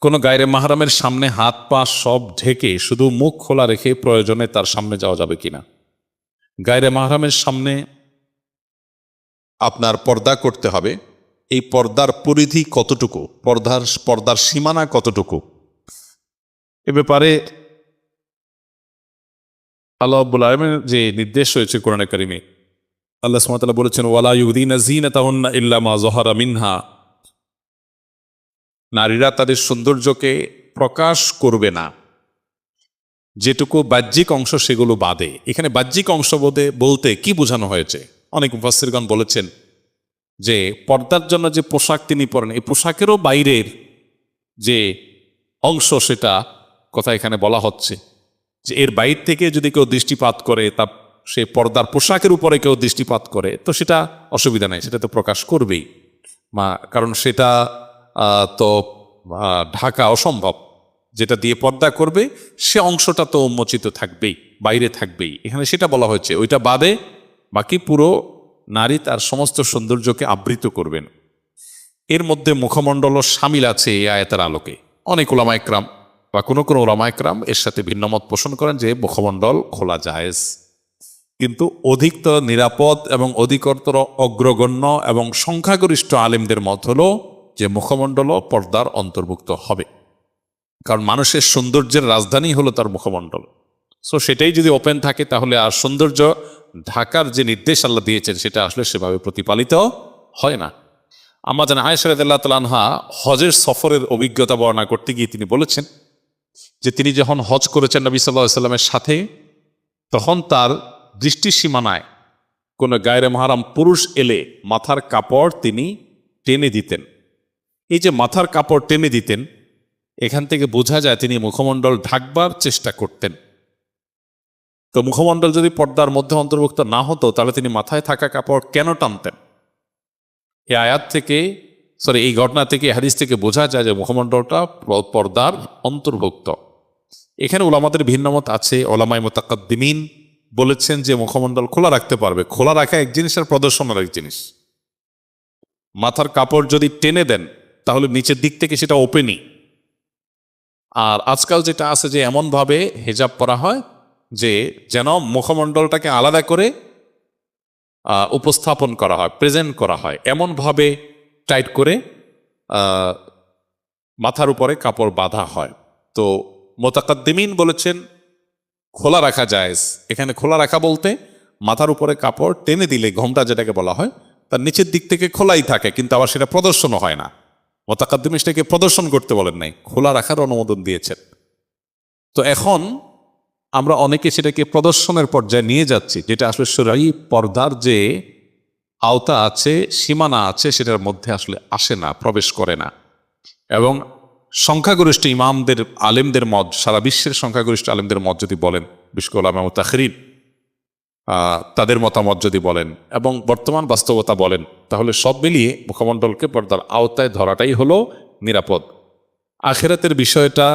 কোনো গায়রে মাহারামের সামনে হাত পা সব ঢেকে শুধু মুখ খোলা রেখে প্রয়োজনে তার সামনে যাওয়া যাবে কিনা? গায়রে মাহারামের সামনে আপনার পর্দা করতে হবে। এই পর্দার পরিধি কতটুকু? পর্দার পর্দার সীমানা কতটুকু? এ ব্যাপারে আল্লাহ আব্বুল আলমের যে নির্দেশ রয়েছে কোরআনে কারিমে, আল্লাহ সুমাতাল্লাহ বলেছেন, ওয়ালা ইউদিন জিনাতাহুন্না ইল্লা মা জহারা মিনহা। নারীরা তাদের সৌন্দর্যকে প্রকাশ করবে না। যেটুকু বাহ্যিক অংশ সেগুলো বাদে। এখানে বাহ্যিক অংশ বোধে বলতে কি বোঝানো হয়েছে? অনেক মুফাসিরগণ বলেছেন যে, পর্দার জন্য যে পোশাক তিনি পরেন, এই পোশাকেরও বাইরের যে অংশ সেটা কথা এখানে বলা হচ্ছে। যে এর বাইর থেকে যদি কেউ দৃষ্টিপাত করে, তা সে পর্দার পোশাকের উপরে কেউ দৃষ্টিপাত করে, তো সেটা অসুবিধা নেই, সেটা তো প্রকাশ করবেই। মা, কারণ সেটা তো ঢাকা অসম্ভব। যেটা দিয়ে পর্দা করবে, সে অংশটা তো উন্মোচিত থাকবেই, বাইরে থাকবেই। এখানে সেটা বলা হয়েছে, ওইটা বাদে বাকি পুরো নারী তার সমস্ত সৌন্দর্যকে আবৃত করবেন। এর মধ্যে মুখমণ্ডলও সামিল আছে এই আয়াতের আলোকে। অনেক ওলামাইকরাম বা কোনো কোনো ওলামাইকরাম এর সাথে ভিন্নমত পোষণ করেন যে মুখমণ্ডল খোলা জায়েজ। কিন্তু অধিকতর নিরাপদ এবং অধিকতর অগ্রগণ্য এবং সংখ্যাগরিষ্ঠ আলেমদের মত হল যে মুখমণ্ডলও পর্দার অন্তর্ভুক্ত হবে। কারণ মানুষের সৌন্দর্যের রাজধানী হলো তার মুখমণ্ডল। সো সেটাই যদি ওপেন থাকে, তাহলে আর সৌন্দর্য ঢাকার যে নির্দেশ আল্লাহ দিয়েছেন, সেটা আসলে সেভাবে প্রতিপালিত হয় না। আমরা জানি আয়সরাদুল্লাহ তালহা হজের সফরের অভিজ্ঞতা বর্ণনা করতে গিয়ে তিনি বলেছেন যে তিনি যখন হজ করেছেন নবী সাল্লাহ সাল্লামের সাথে, তখন তার দৃষ্টি সীমানায় কোনো গায়রে মহারাম পুরুষ এলে মাথার কাপড় তিনি টেনে দিতেন। এই যে মাথার কাপড় টেনে দিতেন, এখান থেকে বোঝা যায় তিনি মুখমণ্ডল ঢাকবার চেষ্টা করতেন। তো মুখমণ্ডল যদি পর্দার মধ্যে অন্তর্ভুক্ত না হতো, তাহলে তিনি মাথায় থাকা কাপড় কেন টানতেন? এই আয়াত থেকে সরি এই ঘটনা থেকে হাদিস থেকে বোঝা যায় যে মুখমণ্ডলটা পর্দার অন্তর্ভুক্ত। এখানে ওলামাদের ভিন্নমত আছে। ওলামাই মোতাকাদ্দিমিন বলেছেন যে মুখমণ্ডল খোলা রাখতে পারবে। খোলা রাখা এক জিনিস আর প্রদর্শনের এক জিনিস। মাথার কাপড় যদি টেনে দেন তাহলে নিচের দিক থেকে সেটা ওপেনই আর আজকাল যেটা আছে যে এমনভাবে হেজাব করা হয় যে যেন মুখমণ্ডলটাকে আলাদা করে উপস্থাপন করা হয় প্রেজেন্ট করা হয়। এমনভাবে টাইট করে মাথার উপরে কাপড় বাঁধা হয়। তো মোতাকাদ্দিমিন বলেছেন, খোলা রাখা যায় এখানে খোলা রাখা বলতে মাথার উপরে কাপড় টেনে দিলে, ঘোমটা যেটাকে বলা হয়, তার নিচের দিক থেকে খোলাই থাকে, কিন্তু আবার সেটা প্রদর্শনও হয় না। মোতাকাদ্দিম সেটাকে প্রদর্শন করতে বলেন নাই, খোলা রাখার অনুমোদন দিয়েছেন। তো এখন আমরা অনেকে সেটাকে প্রদর্শনের পর্যায়ে নিয়ে যাচ্ছি, যেটা আসলে সরাই পর্দার যে আওতা আছে, সীমানা আছে, সেটার মধ্যে আসলে আসে না, প্রবেশ করে না। এবং সংখ্যাগরিষ্ঠ ইমামদের, আলেমদের মত, সারা বিশ্বের সংখ্যাগরিষ্ঠ আলেমদের মত যদি বলেন আলামা তাখরিন তাদের মতামত যদি বলেন এবং বর্তমান বাস্তবতা বলেন, তাহলে সব মিলিয়ে মুখমণ্ডলকে পর্দার আওতায় ধরাটাই হলো নিরাপদ। আখেরাতের বিষয়টা